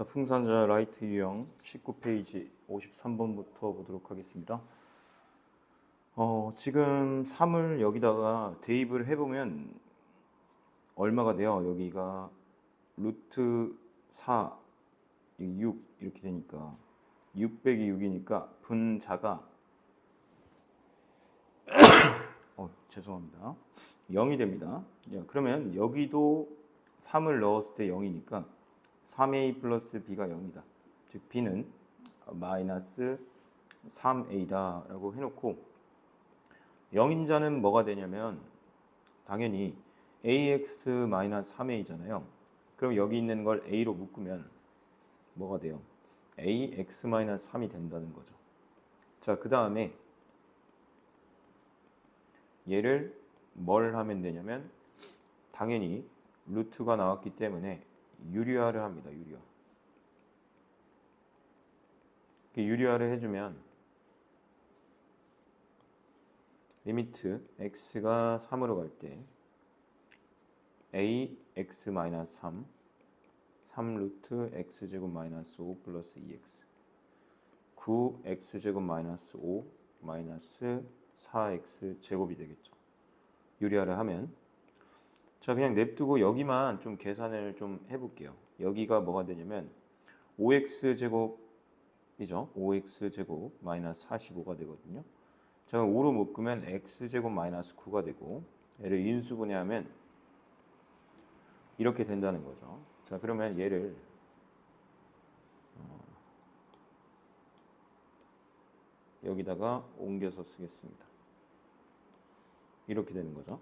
자, 풍산자 라이트 유형 19페이지 53번부터 보도록 하겠습니다. 어, 지금 3을 여기다가 대입을 해보면 얼마가 돼요? 여기가 루트 4, 6 이렇게 되니까 6 빼기 6이니까 분자가 어, 죄송합니다. 0이 됩니다. 야, 그러면 여기도 3을 넣었을 때 0이니까 3a 플러스 b가 0이다. 즉 b는 마이너스 3a다 라고 해놓고 0인 자는 뭐가 되냐면 당연히 ax 마이너스 3a잖아요. 그럼 여기 있는 걸 a로 묶으면 뭐가 돼요? ax 마이너스 3이 된다는 거죠. 자, 그 다음에 얘를 뭘 하면 되냐면 당연히 루트가 나왔기 때문에 유리화를 합니다. 유리화. 유리화를 해주면 리미트 x가 3으로 갈 때 a x 마이너스 3 3 루트 x 제곱 마이너스 5 플러스 2x 9 x 제곱 마이너스 5 마이너스 4x 제곱이 되겠죠. 유리화를 하면 자 그냥 냅두고 여기만 좀 계산을 좀 해볼게요. 여기가 뭐가 되냐면 5x 제곱이죠. 5x 제곱 마이너스 45가 되거든요. 자 5로 묶으면 x 제곱 마이너스 9가 되고 얘를 인수분해하면 이렇게 된다는 거죠. 자 그러면 얘를 어, 여기다가 옮겨서 쓰겠습니다. 이렇게 되는 거죠.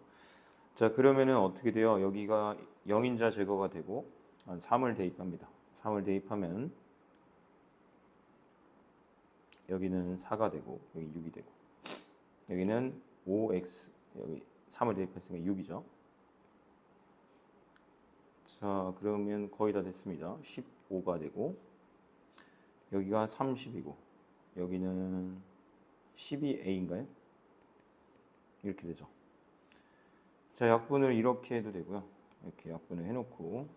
자 그러면은 어떻게 돼요? 여기가 0인자 제거가 되고 3을 대입합니다. 3을 대입하면 여기는 4가 되고 여기 6이 되고 여기는 5x 여기 3을 대입했으니까 6이죠. 자 그러면 거의 다 됐습니다. 15가 되고 여기가 30이고 여기는 12a인가요? 이렇게 되죠. 자, 약분을 이렇게 해도 되고요. 이렇게 약분을 해놓고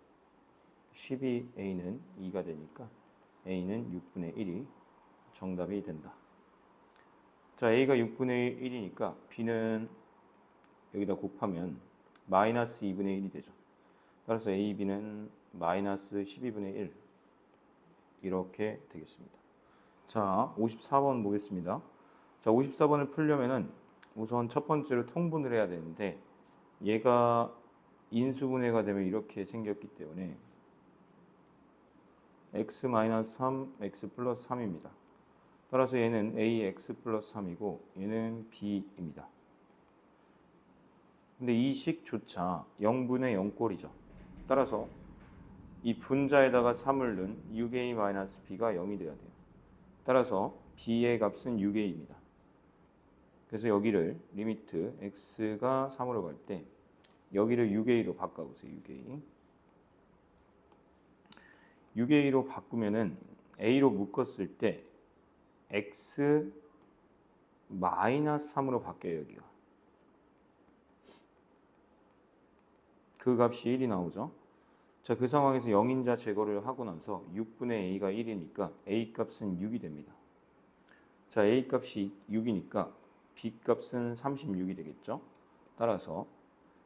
12a는 2가 되니까 a는 6분의 1이 정답이 된다. 자, a가 6분의 1이니까 b는 여기다 곱하면 마이너스 2분의 1이 되죠. 따라서 a, b는 마이너스 12분의 1 이렇게 되겠습니다. 자, 54번 보겠습니다. 자, 54번을 풀려면은 우선 첫 번째로 통분을 해야 되는데 얘가 인수분해가 되면 이렇게 생겼기 때문에 x-3, x 플러스 3입니다. 따라서 얘는 ax 플러스 3이고 얘는 b입니다. 근데 이 식조차 0분의 0꼴이죠. 따라서 이 분자에다가 3을 넣은 6a-b가 0이 돼야 돼요. 따라서 b의 값은 6a입니다. 그래서 여기를 리미트 x가 3으로 갈 때 여기를 6a로 바꿔보세요. 6a. 6a로 바꾸면은 a로 묶었을 때 x 마이너스 3으로 바뀌어요. 여기가. 그 값이 1이 나오죠. 자, 그 상황에서 0인자 제거를 하고 나서 6분의 a가 1이니까 a 값은 6이 됩니다. 자, a 값이 6이니까 b 값은 36이 되겠죠. 따라서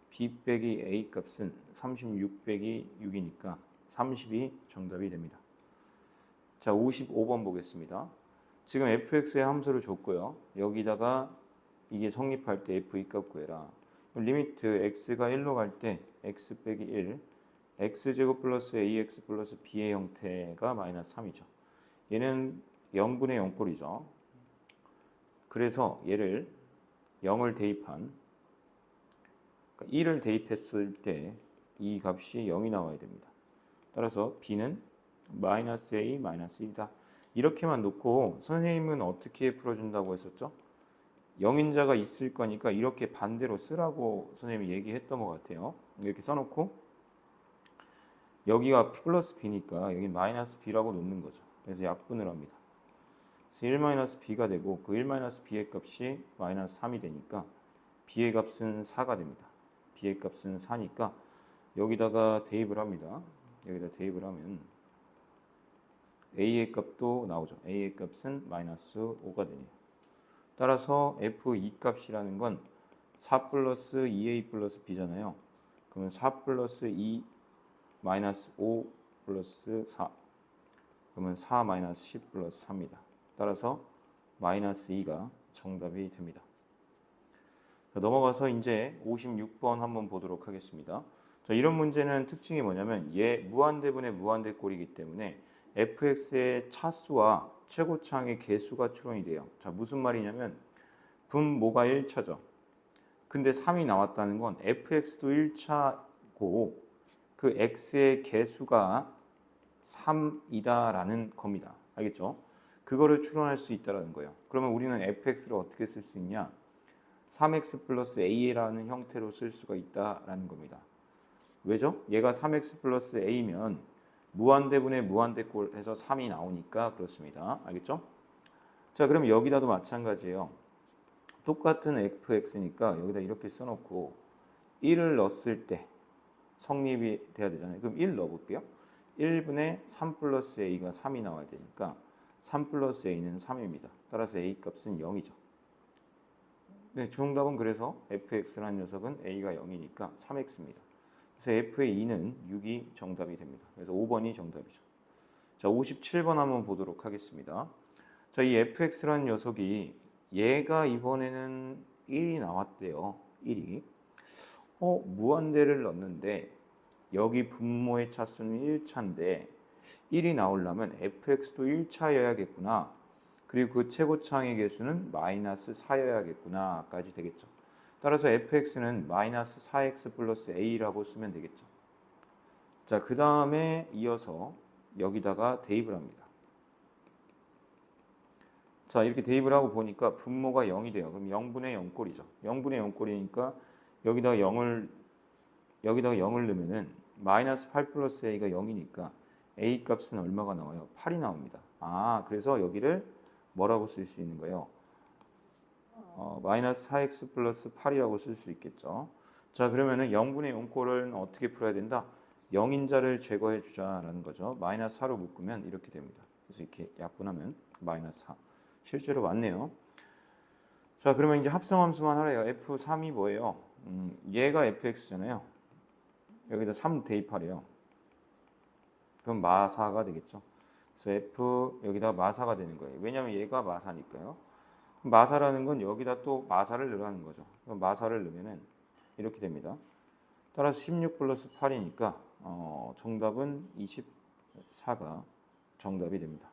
b 빼기 a 값은 36 빼기 6이니까 30이 정답이 됩니다. 자, 55번 보겠습니다. 지금 fx의 함수를 줬고요. 여기다가 이게 성립할 때 f 값 구해라. 리미트 x가 1로 갈 때 x 빼기 1 x제곱 플러스 ax 플러스 b의 형태가 마이너스 3이죠. 얘는 0분의 0꼴이죠. 그래서 얘를 0을 대입한 그러니까 1을 대입했을 때 이 값이 0이 나와야 됩니다. 따라서 b는 마이너스 a 마이너스 1이다. 이렇게만 놓고 선생님은 어떻게 풀어준다고 했었죠? 0인자가 있을 거니까 이렇게 반대로 쓰라고 선생님이 얘기했던 것 같아요. 이렇게 써놓고 여기가 플러스 b니까 여기 마이너스 b라고 놓는 거죠. 그래서 약분을 합니다. 그래서 1 마이너스 b가 되고 그1 마이너스 b의 값이 마이너스 3이 되니까 b의 값은 4가 됩니다. b의 값은 4니까 여기다가 대입을 합니다. 여기다 대입을 하면 a의 값도 나오죠. a의 값은 마이너스 5가 되네요. 따라서 f2 값이라는 건 4 플러스 2a 플러스 b잖아요. 그러면 4 플러스 2 마이너스 5 플러스 4 그러면 4 마이너스 10 플러스 4입니다. 따라서 마이너스 2가 정답이 됩니다. 자, 넘어가서 이제 56번 한번 보도록 하겠습니다. 자, 이런 문제는 특징이 뭐냐면 얘 무한대분의 무한대꼴이기 때문에 fx의 차수와 최고차항의 개수가 추론이 돼요. 자, 무슨 말이냐면 분모가 1차죠. 근데 3이 나왔다는 건 fx도 1차고 그 x의 개수가 3이다라는 겁니다. 알겠죠? 그거를 추론할 수 있다라는 거예요. 그러면 우리는 fx를 어떻게 쓸 수 있냐? 3x 플러스 a라는 형태로 쓸 수가 있다라는 겁니다. 왜죠? 얘가 3x 플러스 a면 무한대분의 무한대꼴 해서 3이 나오니까 그렇습니다. 알겠죠? 자, 그럼 여기다도 마찬가지예요. 똑같은 fx니까 여기다 이렇게 써놓고 1을 넣었을 때 성립이 돼야 되잖아요. 그럼 1 넣어볼게요. 1분의 3 플러스 a가 3이 나와야 되니까 3 플러스 a는 3입니다. 따라서 a 값은 0이죠. 네, 정답은 그래서 fx라는 녀석은 a가 0이니까 3x입니다. 그래서 f의 2는 6이 정답이 됩니다. 그래서 5번이 정답이죠. 자, 57번 한번 보도록 하겠습니다. 자, 이 fx라는 녀석이 얘가 이번에는 1이 나왔대요. 1이. 어, 무한대를 넣었는데 여기 분모의 차수는 1차인데 1이 나오려면 fx도 1차여야겠구나. 그리고 그 최고차항의 개수는 마이너스 4여야겠구나까지 되겠죠. 따라서 fx는 마이너스 4x 플러스 a라고 쓰면 되겠죠. 자, 그 다음에 이어서 여기다가 대입을 합니다. 자, 이렇게 대입을 하고 보니까 분모가 0이 돼요. 그럼 0분의 0꼴이죠. 0분의 0꼴이니까 여기다가 0을 여기다가 0을 넣으면은 마이너스 8 플러스 a가 0이니까 a 값은 얼마가 나와요? 8이 나옵니다. 아, 그래서 여기를 뭐라고 쓸 수 있는 거예요? 어, 마이너스 4x 플러스 8이라고 쓸 수 있겠죠. 자, 그러면은 0분의 0꼴은 어떻게 풀어야 된다? 0인자를 제거해 주자라는 거죠. 마이너스 4로 묶으면 이렇게 됩니다. 그래서 이렇게 약분하면 마이너스 4. 실제로 맞네요. 자, 그러면 이제 합성함수만 하래요. f3이 뭐예요? 음, 얘가 fx잖아요. 여기다 3 대입하래요. 그럼 마사가 되겠죠. 그래서 f 여기다 마사가 되는 거예요. 왜냐하면 얘가 마사니까요. 마사라는 건 여기다 또 마사를 넣으라는 거죠. 마사를 넣으면은 이렇게 됩니다. 따라서 16 플러스 8이니까 어, 정답은 24가 정답이 됩니다.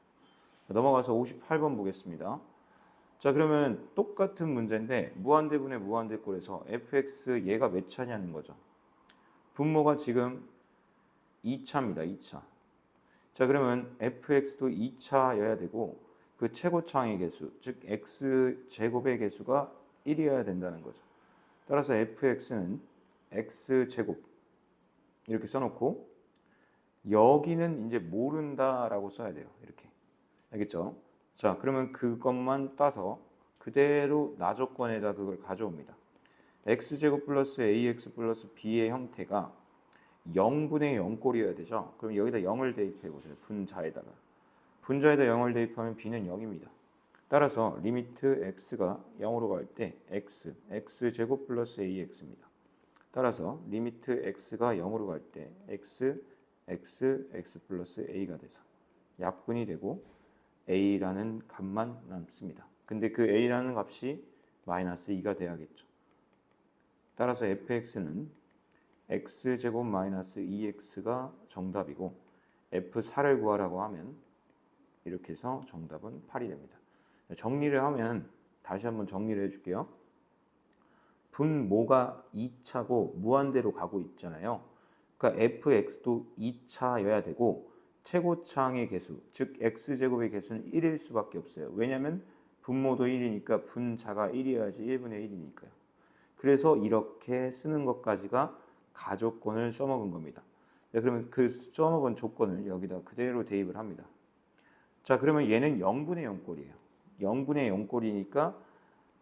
넘어가서 58번 보겠습니다. 자 그러면 똑같은 문제인데 무한대분의 무한대꼴에서 fx 얘가 몇 차냐는 거죠. 분모가 지금 2차입니다. 2차. 자 그러면 fx도 2차여야 되고 그 최고차항의 개수, 즉 x 제곱의 개수가 1이어야 된다는 거죠. 따라서 fx는 x 제곱 이렇게 써놓고 여기는 이제 모른다라고 써야 돼요. 이렇게 알겠죠? 자 그러면 그것만 따서 그대로 나조건에다 그걸 가져옵니다. x 제곱 플러스 ax 플러스 b의 형태가 0분의 0꼴이어야 되죠. 그럼 여기다 0을 대입해 보세요. 분자에다가. 분자에다 0을 대입하면 b는 0입니다. 따라서 리미트 x가 0으로 갈 때 x, x 제곱 플러스 ax입니다. 따라서 리미트 x가 0으로 갈 때 x, x, x 플러스 a가 돼서 약분이 되고 a라는 값만 남습니다. 근데 그 a라는 값이 마이너스 2가 돼야겠죠. 따라서 fx는 x 제곱 마이너스 2x가 정답이고 f4를 구하라고 하면 이렇게 해서 정답은 8이 됩니다. 정리를 하면 다시 한번 정리를 해줄게요. 분모가 2차고 무한대로 가고 있잖아요. 그러니까 fx도 2차여야 되고 최고차항의 개수, 즉 x제곱의 개수는 1일 수밖에 없어요. 왜냐하면 분모도 1이니까 분자가 1이어야지 1분의 1이니까요. 그래서 이렇게 쓰는 것까지가 가조건을 써먹은 겁니다. 네, 그러면 그 써먹은 조건을 여기다 그대로 대입을 합니다. 자, 그러면 얘는 0분의 0꼴이에요. 0분의 0꼴이니까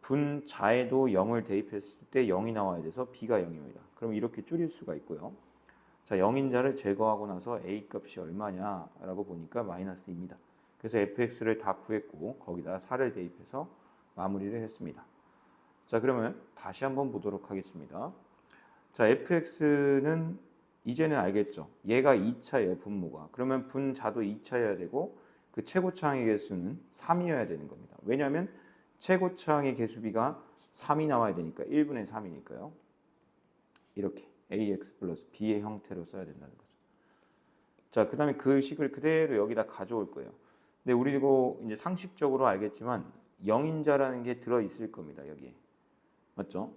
분자에도 0을 대입했을 때 0이 나와야 돼서 b가 0입니다. 그럼 이렇게 줄일 수가 있고요. 자, 0인 자를 제거하고 나서 a 값이 얼마냐라고 보니까 마이너스 2입니다. 그래서 fx를 다 구했고 거기다 4를 대입해서 마무리를 했습니다. 자 그러면 다시 한번 보도록 하겠습니다. 자 fx는 이제는 알겠죠. 얘가 2차예요 분모가. 그러면 분자도 2차여야 되고 그 최고차항의 개수는 3이어야 되는 겁니다. 왜냐하면 최고차항의 개수비가 3이 나와야 되니까 1분의 3이니까요. 이렇게 ax 플러스 b의 형태로 써야 된다는 거죠. 자, 그 다음에 그 식을 그대로 여기다 가져올 거예요. 근데 우리도 이제 상식적으로 알겠지만 영인자라는 게 들어 있을 겁니다. 여기에 맞죠?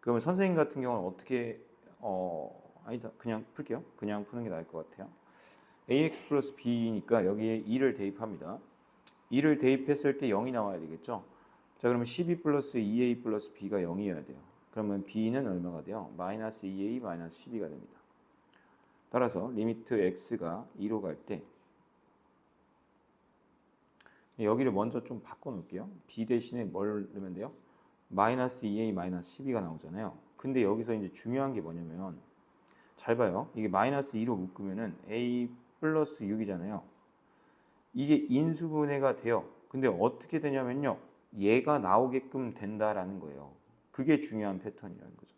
그러면 선생님 같은 경우는 어떻게 어 아니다 그냥 풀게요. 그냥 푸는 게 나을 것 같아요. ax 플러스 b니까 여기에 2를 대입합니다. 2를 대입했을 때 0이 나와야 되겠죠? 자 그러면 12 플러스 2a 플러스 b가 0이어야 돼요. 그러면 b는 얼마가 돼요? 마이너스 2a 마이너스 12가 됩니다. 따라서 리미트 x가 2로 갈 때 여기를 먼저 좀 바꿔 놓을게요. b 대신에 뭘 넣으면 돼요? 마이너스 2a 마이너스 12가 나오잖아요. 근데 여기서 이제 중요한 게 뭐냐면 잘 봐요. 이게 마이너스 2로 묶으면은 a 플러스 6이잖아요. 이게 인수분해가 돼요. 근데 어떻게 되냐면요. 얘가 나오게끔 된다라는 거예요. 그게 중요한 패턴이라는 거죠.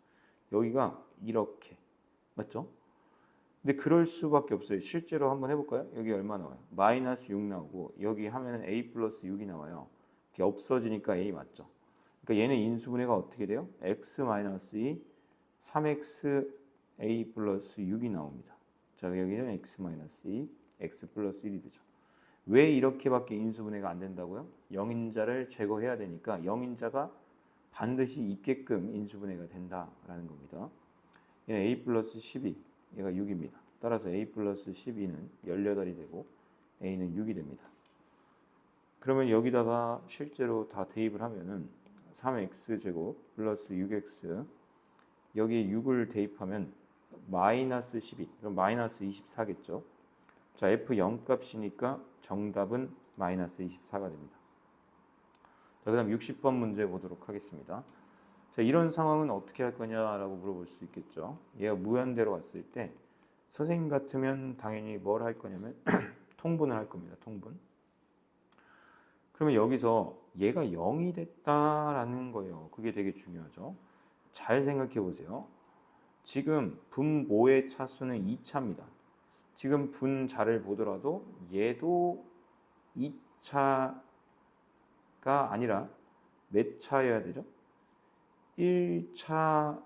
여기가 이렇게 맞죠? 근데 그럴 수밖에 없어요. 실제로 한번 해볼까요? 여기 얼마 나와요? 마이너스 6 나오고 여기 하면은 a 플러스 6이 나와요. 이게 없어지니까 a 맞죠? 그러니까 얘는 인수분해가 어떻게 돼요? x 마이너스 2, 3x a 플러스 6이 나옵니다. 자 여기는 x 마이너스 2, x 플러스 1이 되죠. 왜 이렇게밖에 인수분해가 안 된다고요? 영인자를 제거해야 되니까 영인자가 반드시 있게끔 인수분해가 된다라는 겁니다. 얘는 a 플러스 12, 얘가 6입니다. 따라서 a 플러스 12는 18이 되고 a는 6이 됩니다. 그러면 여기다가 실제로 다 대입을 하면은 3x 제곱 플러스 6x 여기에 6을 대입하면 마이너스 12 그럼 마이너스 24겠죠. 자 f 0 값이니까 정답은 마이너스 24가 됩니다. 자 그다음 60번 문제 보도록 하겠습니다. 자 이런 상황은 어떻게 할 거냐라고 물어볼 수 있겠죠. 얘가 무한대로 왔을 때 선생님 같으면 당연히 뭘 할 거냐면 통분을 할 겁니다. 통분. 그러면 여기서 얘가 0이 됐다라는 거예요. 그게 되게 중요하죠. 잘 생각해 보세요. 지금 분모의 차수는 2차입니다. 지금 분자를 보더라도 얘도 2차가 아니라 몇 차여야 되죠? 1차여야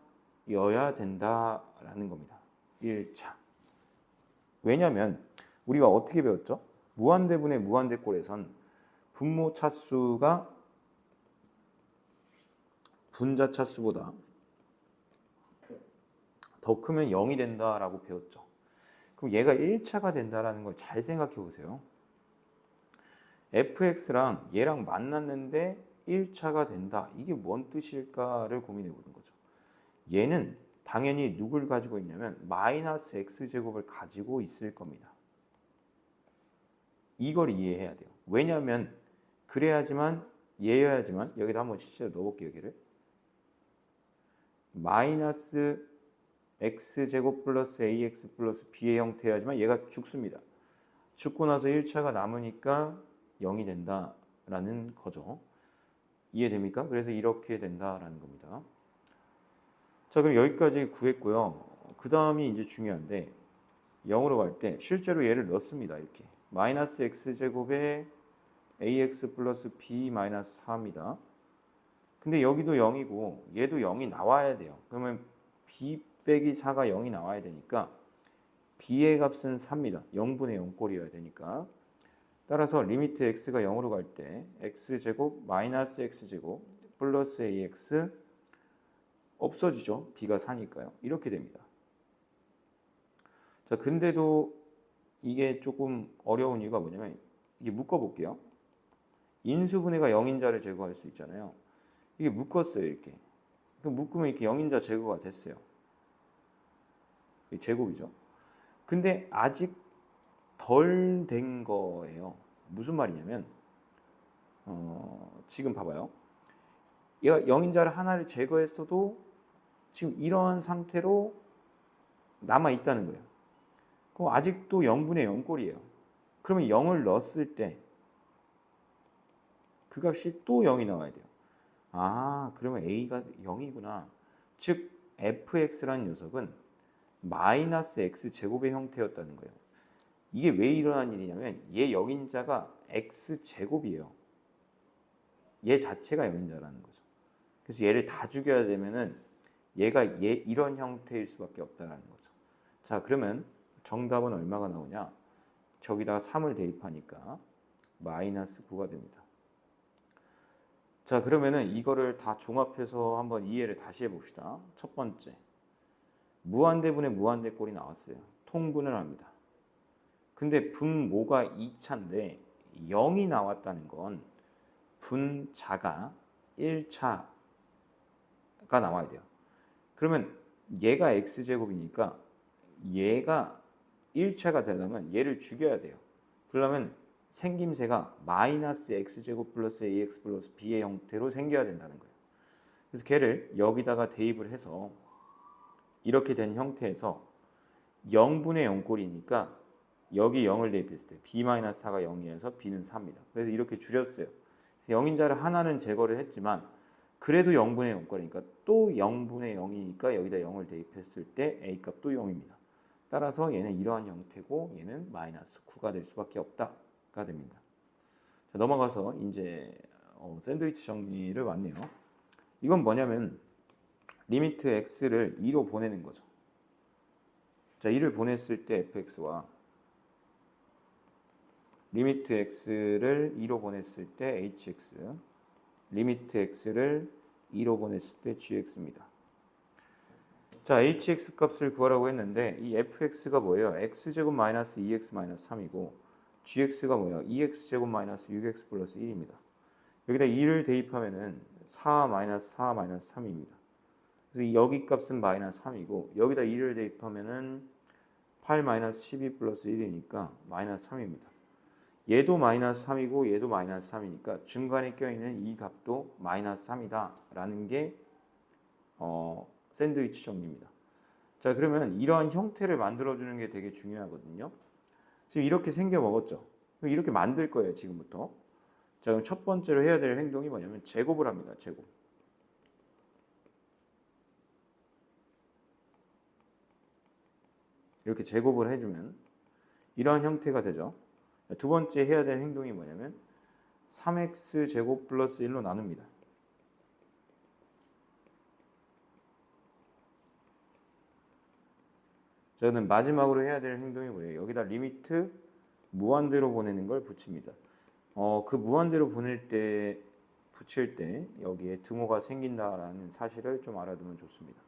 된다라는 겁니다. 1차. 왜냐하면 우리가 어떻게 배웠죠? 무한대분의 무한대꼴에선 분모 차수가 분자 차수보다 더 크면 0이 된다라고 배웠죠. 그럼 얘가 1차가 된다라는 걸 잘 생각해 보세요. fx랑 얘랑 만났는데 1차가 된다. 이게 뭔 뜻일까를 고민해 보는 거죠. 얘는 당연히 누굴 가지고 있냐면 마이너스 x제곱을 가지고 있을 겁니다. 이걸 이해해야 돼요. 왜냐하면 그래야지만 얘여야지만 여기다 한번 실제로 넣어볼게요. 여기를 마이너스 x제곱 플러스 ax 플러스 b의 형태여야지만 얘가 죽습니다. 죽고 나서 1차가 남으니까 0이 된다라는 거죠. 이해됩니까? 그래서 이렇게 된다라는 겁니다. 자, 그럼 여기까지 구했고요. 그 다음이 이제 중요한데 0으로 갈 때 실제로 얘를 넣습니다. 이렇게 마이너스 x제곱에 ax 플러스 b 마이너스 4입니다. 근데 여기도 0이고 얘도 0이 나와야 돼요. 그러면 b 빼기 4가 0이 나와야 되니까 b의 값은 3입니다. 0분의 0꼴이어야 되니까. 따라서 리미트 x가 0으로 갈 때 x제곱 마이너스 x제곱 플러스 ax 없어지죠. b가 4니까요. 이렇게 됩니다. 자, 근데도 이게 조금 어려운 이유가 뭐냐면 이게 묶어 볼게요. 인수분해가 0인자를 제거할 수 있잖아요. 이게 묶었어요, 이렇게. 묶으면 이렇게 0인자 제거가 됐어요. 제곱이죠. 근데 아직 덜 된 거예요. 무슨 말이냐면 어, 지금 봐봐요. 얘가 0인자를 하나를 제거했어도 지금 이런 상태로 남아 있다는 거예요. 그럼 아직도 0분의 0꼴이에요. 그러면 0을 넣었을 때 그 값이 또 0이 나와야 돼요. 아, 그러면 a가 0이구나. 즉 fx라는 녀석은 마이너스 x 제곱의 형태였다는 거예요. 이게 왜 일어난 일이냐면 얘 0인 자가 x 제곱이에요. 얘 자체가 0인 자라는 거죠. 그래서 얘를 다 죽여야 되면은 얘가 얘 이런 형태일 수밖에 없다는 거죠. 자, 그러면 정답은 얼마가 나오냐? 저기다가 3을 대입하니까 마이너스 9가 됩니다. 자, 그러면은 이거를 다 종합해서 한번 이해를 다시 해봅시다. 첫 번째, 무한대분의 무한대꼴이 나왔어요. 통분을 합니다. 근데 분모가 2차인데 0이 나왔다는 건 분자가 1차가 나와야 돼요. 그러면 얘가 x제곱이니까 얘가 1차가 되려면 얘를 죽여야 돼요. 그러면 생김새가 마이너스 x제곱 플러스 ax 플러스 b의 형태로 생겨야 된다는 거예요. 그래서 걔를 여기다가 대입을 해서 이렇게 된 형태에서 0분의 0꼴이니까 여기 0을 대입했을 때 b-4가 0이어서 b는 4입니다. 그래서 이렇게 줄였어요. 그래서 0인 자를 하나는 제거를 했지만 그래도 0분의 0꼴이니까 또 0분의 0이니까 여기다 0을 대입했을 때 a 값도 0입니다. 따라서 얘는 이러한 형태고 얘는 마이너스 9가 될 수밖에 없다 가 됩니다. 자, 넘어가서 이제 어, 샌드위치 정리를 왔네요. 이건 뭐냐면 리미트 x를 2로 보내는 거죠. 자, 2를 보냈을 때 fx와 리미트 x를 2로 보냈을 때 hx, 리미트 x를 2로 보냈을 때 gx입니다. 자, hx 값을 구하라고 했는데 이 fx가 뭐예요? x제곱 마이너스 2x 마이너스 3이고 gx가 뭐예요? 2x 제곱 마이너스 6x 플러스 1입니다. 여기다 2를 대입하면은 4 마이너스 4 마이너스 3입니다. 그래서 여기 값은 마이너스 3이고 여기다 2를 대입하면은 8 마이너스 12 플러스 1이니까 마이너스 3입니다. 얘도 마이너스 3이고 얘도 마이너스 3이니까 중간에 껴있는 이 값도 마이너스 3이다 라는 게 어, 샌드위치 정리입니다. 자 그러면 이러한 형태를 만들어주는 게 되게 중요하거든요. 지금 이렇게 생겨 먹었죠. 이렇게 만들 거예요 지금부터. 자 그럼 첫 번째로 해야 될 행동이 뭐냐면 제곱을 합니다. 제곱. 이렇게 제곱을 해주면 이러한 형태가 되죠. 두 번째 해야 될 행동이 뭐냐면 3x 제곱 플러스 1로 나눕니다. 저는 마지막으로 해야 될 행동이 뭐예요? 여기다 리미트 무한대로 보내는 걸 붙입니다. 어, 그 무한대로 보낼 때 붙일 때 여기에 등호가 생긴다라는 사실을 좀 알아두면 좋습니다.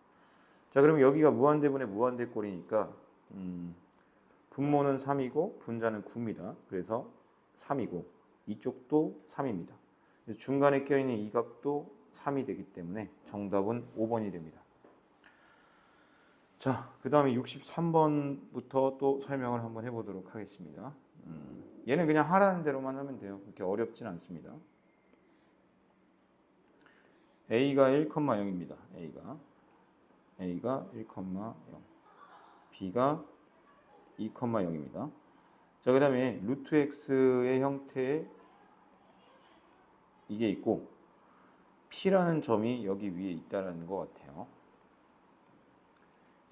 자, 그러면 여기가 무한대분의 무한대꼴이니까 음, 분모는 3이고 분자는 9입니다. 그래서 3이고 이쪽도 3입니다. 중간에 껴있는 이 값도 3이 되기 때문에 정답은 5번이 됩니다. 자, 그 다음에 63번부터 또 설명을 한번 해보도록 하겠습니다. 음, 얘는 그냥 하라는 대로만 하면 돼요. 그렇게 어렵진 않습니다. a가 1,0입니다. a가 a가 1,0 b가 2,0입니다. 자, 그 다음에 루트 x의 형태에 이게 있고 p라는 점이 여기 위에 있다는 것 같아요.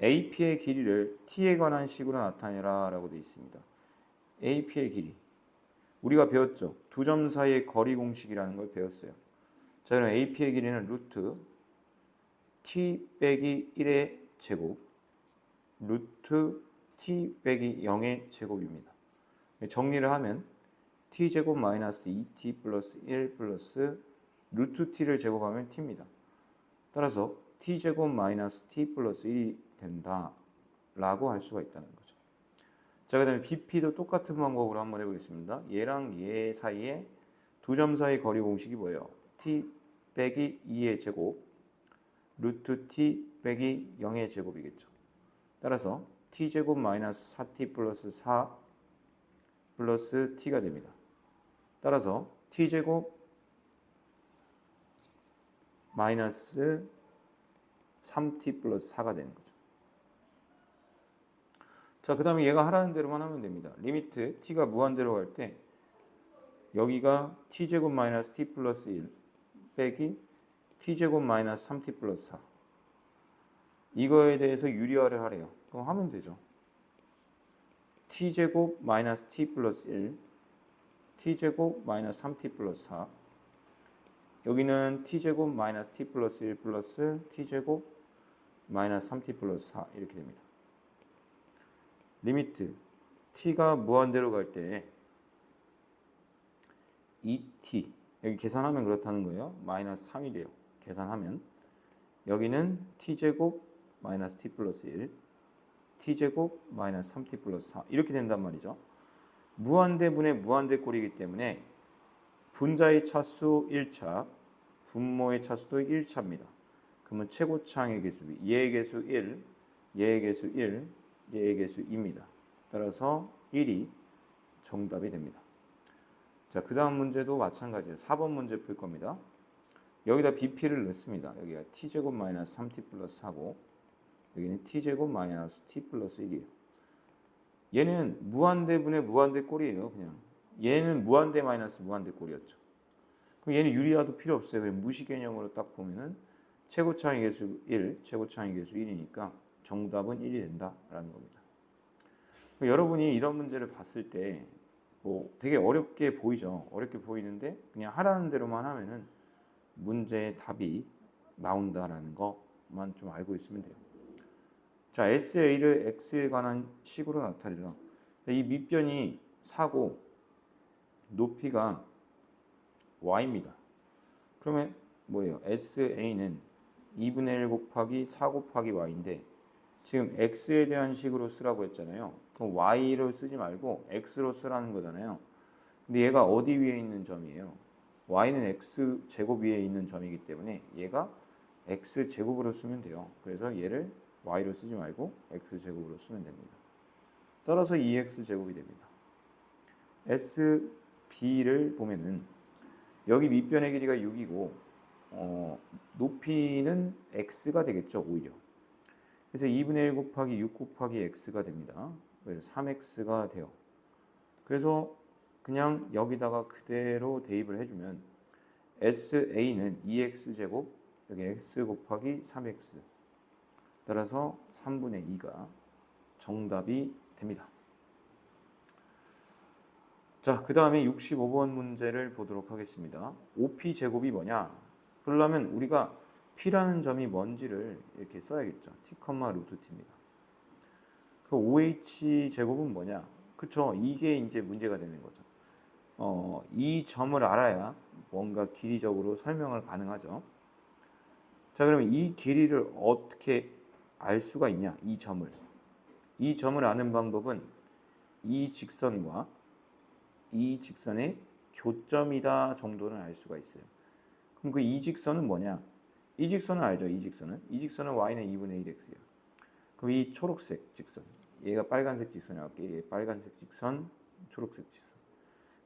AP의 길이를 t에 관한 식으로 나타내라 라고 되어 있습니다. AP의 길이 우리가 배웠죠. 두 점 사이의 거리 공식이라는 걸 배웠어요. 자 그럼 AP의 길이는 루트 t 빼기 1의 제곱 루트 t 빼기 0의 제곱입니다. 정리를 하면 t 제곱 마이너스 2t 플러스 1 플러스 루트 t를 제곱하면 t입니다. 따라서 t 제곱 마이너스 t 플러스 1이 된다라고 할 수가 있다는 거죠. 자, 그 다음에 BP도 똑같은 방법으로 한번 해보겠습니다. 얘랑 얘 사이에 두 점 사이 거리 공식이 뭐예요? t 빼기 2의 제곱 루트 t 빼기 0의 제곱이겠죠. 따라서 t 제곱 마이너스 4t 플러스 4 플러스 t가 됩니다. 따라서 t 제곱 마이너스 3t 플러스 4가 되는 거죠. 자, 그 다음에 얘가 하라는 대로만 하면 됩니다. 리미트 t가 무한대로 갈 때 여기가 t제곱 마이너스 t 플러스 1 빼기 t제곱 마이너스 3t 플러스 4 이거에 대해서 유리화를 하래요. 그럼 하면 되죠. t제곱 마이너스 t 플러스 1 t제곱 마이너스 3t 플러스 4 여기는 t제곱 마이너스 t 플러스 1 플러스 t제곱 마이너스 3t 플러스 4 이렇게 됩니다. 리미트 t가 무한대로 갈 때 2t 여기 계산하면 그렇다는 거예요. 마이너스 3이 돼요. 계산하면 여기는 t제곱 마이너스 t 플러스 1 t제곱 마이너스 3t 플러스 4 이렇게 된단 말이죠. 무한대분의 무한대꼴이기 때문에 분자의 차수 1차, 분모의 차수도 1차입니다. 그러면 최고차항의 개수, 얘의 개수 1, 얘의 개수 1, 2입니다. 따라서 1이 정답이 됩니다. 자, 그 다음 문제도 마찬가지예요. 4번 문제 풀 겁니다. 여기다 bp를 넣습니다. 여기가 t제곱 마이너스 3t 플러스 4고 여기는 t제곱 마이너스 t 플러스 1이에요. 얘는 무한대분의 무한대꼴이에요. 그냥 얘는 무한대 마이너스 무한대꼴이었죠. 그럼 얘는 유리화도 필요 없어요. 무시 개념으로 딱 보면은 최고차항의 개수 1, 최고차항의 개수 1이니까 정답은 1이 된다라는 겁니다. 그럼 여러분이 이런 문제를 봤을 때 뭐 되게 어렵게 보이죠. 어렵게 보이는데 그냥 하라는 대로만 하면은 문제의 답이 나온다라는 것만 좀 알고 있으면 돼요. 자, SA를 X에 관한 식으로 나타내라. 이 밑변이 4고 높이가 Y입니다. 그러면 뭐예요? SA는 2분의 1 곱하기 4 곱하기 Y인데 지금 X에 대한 식으로 쓰라고 했잖아요. 그럼 Y로 쓰지 말고 X로 쓰라는 거잖아요. 근데 얘가 어디 위에 있는 점이에요? Y는 X 제곱 위에 있는 점이기 때문에 얘가 X 제곱으로 쓰면 돼요. 그래서 얘를 Y로 쓰지 말고 X 제곱으로 쓰면 됩니다. 따라서 2X 제곱이 됩니다. SB를 보면은 여기 밑변의 길이가 6이고 어, 높이는 x가 되겠죠 오히려. 그래서 2분의 1 곱하기 6 곱하기 x가 됩니다. 그래서 3x가 돼요. 그래서 그냥 여기다가 그대로 대입을 해주면 SA는 2x 제곱 여기 x 곱하기 3x 따라서 3분의 2가 정답이 됩니다. 자, 그 다음에 65번 문제를 보도록 하겠습니다. OP 제곱이 뭐냐? 그러려면 우리가 P라는 점이 뭔지를 이렇게 써야겠죠. T, 루트 T입니다. 그 OH 제곱은 뭐냐? 그쵸. 이게 이제 문제가 되는 거죠. 어, 이 점을 알아야 뭔가 길이적으로 설명을 가능하죠. 자, 그러면 이 길이를 어떻게 알 수가 있냐? 이 점을. 이 점을 아는 방법은 이 직선과 이 직선의 교점이다 정도는 알 수가 있어요. 그럼 그 이 직선은 뭐냐? 이 직선은 알죠. 이 직선은 이 직선은 y는 2분의 1x예요. 그럼 이 초록색 직선, 얘가 빨간색 직선이라고. 얘 빨간색 직선, 초록색 직선.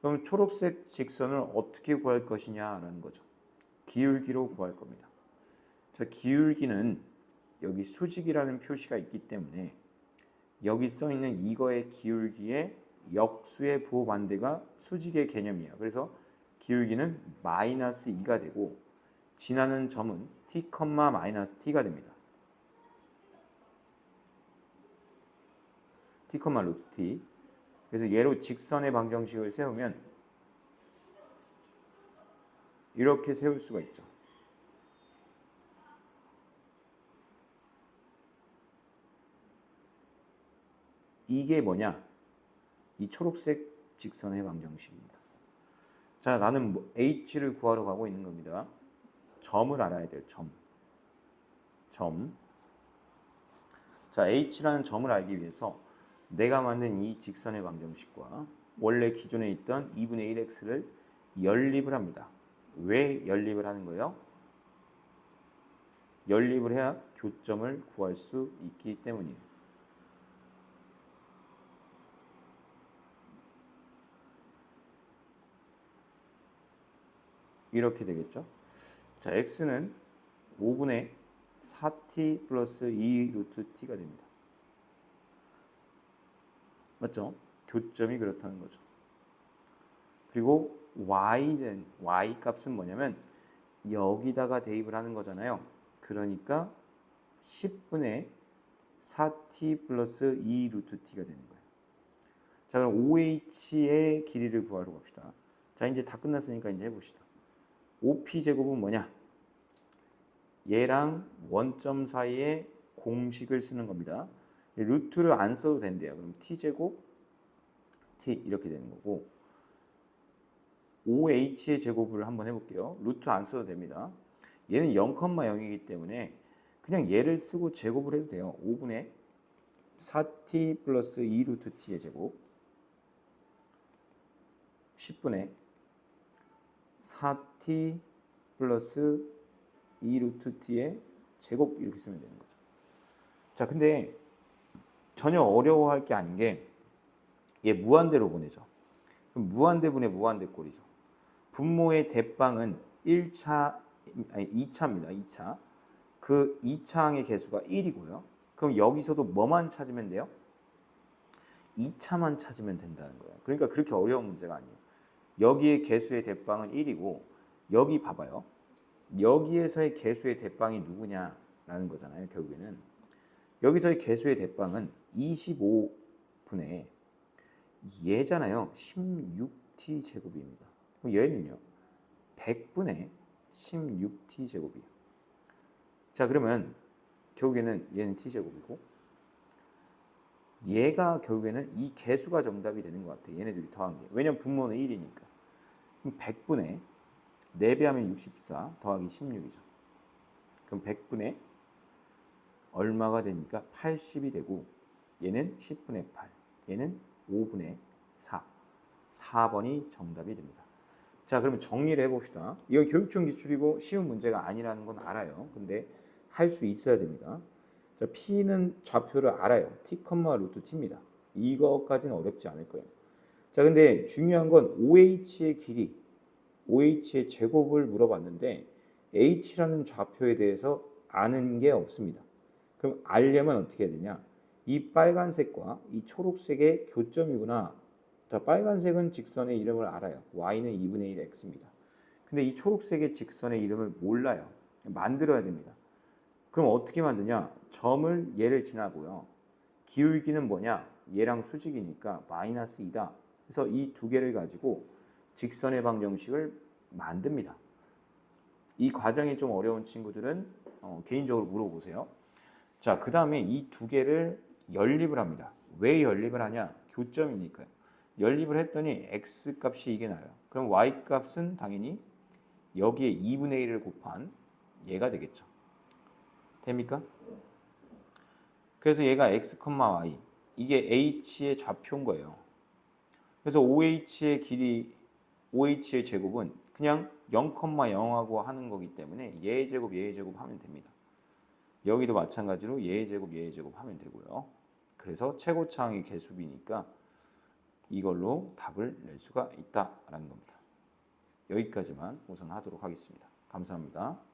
그럼 초록색 직선을 어떻게 구할 것이냐라는 거죠. 기울기로 구할 겁니다. 자, 기울기는 여기 수직이라는 표시가 있기 때문에 여기 써 있는 이거의 기울기에 역수의 부호 반대가 수직의 개념이에요. 그래서 기울기는 마이너스 2가 되고 지나는 점은 t, 마이너스 t가 됩니다. t, 루트 t. 그래서 얘로 직선의 방정식을 세우면 이렇게 세울 수가 있죠. 이게 뭐냐? 이 초록색 직선의 방정식입니다. 자, 나는 뭐 h를 구하러 가고 있는 겁니다. 점을 알아야 돼요. 점. 점. 자, h라는 점을 알기 위해서 내가 만든 이 직선의 방정식과 원래 기존에 있던 2분의 1x를 연립을 합니다. 왜 연립을 하는 거예요? 연립을 해야 교점을 구할 수 있기 때문이에요. 이렇게 되겠죠. 자, x는 5분의 4t 플러스 2 루트 t가 됩니다. 맞죠? 교점이 그렇다는 거죠. 그리고 y는 y 값은 뭐냐면 여기다가 대입을 하는 거잖아요. 그러니까 10분의 4t 플러스 2 루트 t가 되는 거예요. 자 그럼 OH의 길이를 구하러 갑시다. 자 이제 다 끝났으니까 이제 해봅시다. OP 제곱은 뭐냐? 얘랑 원점 사이에 공식을 쓰는 겁니다. 이 루트를 안 써도 된대요. 그럼 t 제곱 t 이렇게 되는 거고 OH의 제곱을 한번 해볼게요. 루트 안 써도 됩니다. 얘는 0,0이기 때문에 그냥 얘를 쓰고 제곱을 해도 돼요. 5분의 4t 플러스 2 루트 t의 제곱 10분의 4t 플러스 2 루트 t의 제곱 이렇게 쓰면 되는 거죠. 자, 근데 전혀 어려워할 게 아닌 게 얘 무한대로 보내죠. 그럼 무한대분의 무한대 꼴이죠. 분모의 대빵은 1차 아니 2차입니다. 2차. 그 2차항의 개수가 1이고요. 그럼 여기서도 뭐만 찾으면 돼요? 2차만 찾으면 된다는 거예요. 그러니까 그렇게 어려운 문제가 아니에요. 여기의 개수의 대빵은 1이고 여기 봐봐요. 여기에서의 개수의 대빵이 누구냐라는 거잖아요. 결국에는 여기서의 개수의 대빵은 25분의 얘잖아요. 16t 제곱입니다. 얘는요. 100분의 16t 제곱이에요. 자, 그러면 결국에는 얘는 t 제곱이고 얘가 결국에는 이 개수가 정답이 되는 것 같아요. 얘네들이 더한 게. 왜냐면 분모는 1이니까. 그럼 100분의 4배 하면 64 더하기 16이죠. 그럼 100분의 얼마가 되니까 80이 되고 얘는 10분의 8, 얘는 5분의 4. 4번이 정답이 됩니다. 자, 그러면 정리를 해봅시다. 이건 교육청 기출이고 쉬운 문제가 아니라는 건 알아요. 근데 할 수 있어야 됩니다. 자, P는 좌표를 알아요. T, 루트 T입니다. 이거까지는 어렵지 않을 거예요. 자, 근데 중요한 건 OH의 길이, OH의 제곱을 물어봤는데 H라는 좌표에 대해서 아는 게 없습니다. 그럼 알려면 어떻게 해야 되냐? 이 빨간색과 이 초록색의 교점이구나. 자, 빨간색은 직선의 이름을 알아요. y는 2분의 1 x입니다. 근데 이 초록색의 직선의 이름을 몰라요. 만들어야 됩니다. 그럼 어떻게 만드냐? 점을 얘를 지나고요. 기울기는 뭐냐? 얘랑 수직이니까 마이너스 2다. 그래서 이 두 개를 가지고 직선의 방정식을 만듭니다. 이 과정이 좀 어려운 친구들은 어, 개인적으로 물어보세요. 자, 그 다음에 이 두 개를 연립을 합니다. 왜 연립을 하냐? 교점이니까요. 연립을 했더니 x 값이 이게 나요. 그럼 y 값은 당연히 여기에 2분의 1을 곱한 얘가 되겠죠. 됩니까? 그래서 얘가 x, y 이게 h의 좌표인 거예요. 그래서 OH의 길이 OH의 제곱은 그냥 0,0하고 하는 거기 때문에 얘의 제곱, 얘의 제곱 하면 됩니다. 여기도 마찬가지로 얘의 제곱, 얘의 제곱 하면 되고요. 그래서 최고차항이 개수비니까 이걸로 답을 낼 수가 있다라는 겁니다. 여기까지만 우선 하도록 하겠습니다. 감사합니다.